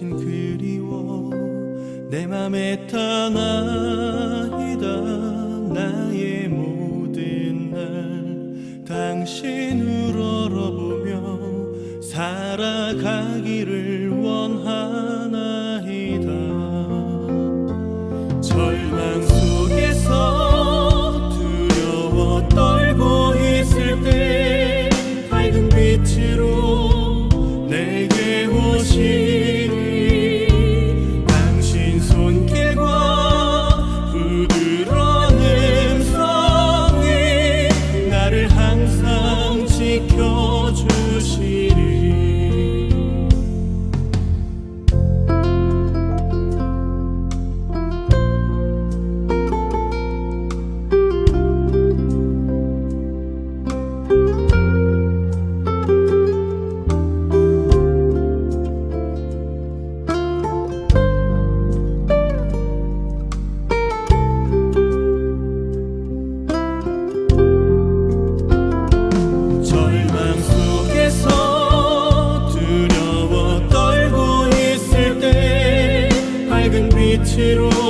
당신 그리워 내 맘에 떠나이던 나의 Cicero.